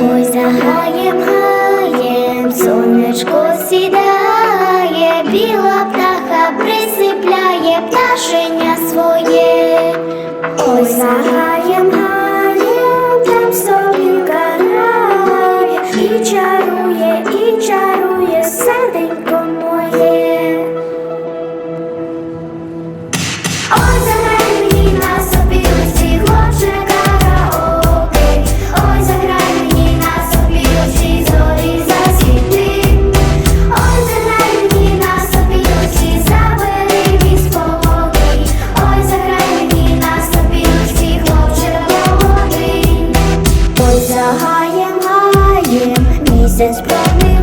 Ой за гаєм, сонечко сідає, біла птаха присипляє пташеня своє, Ой за гаєм, собі карає, і чарує, і чарує. Since me.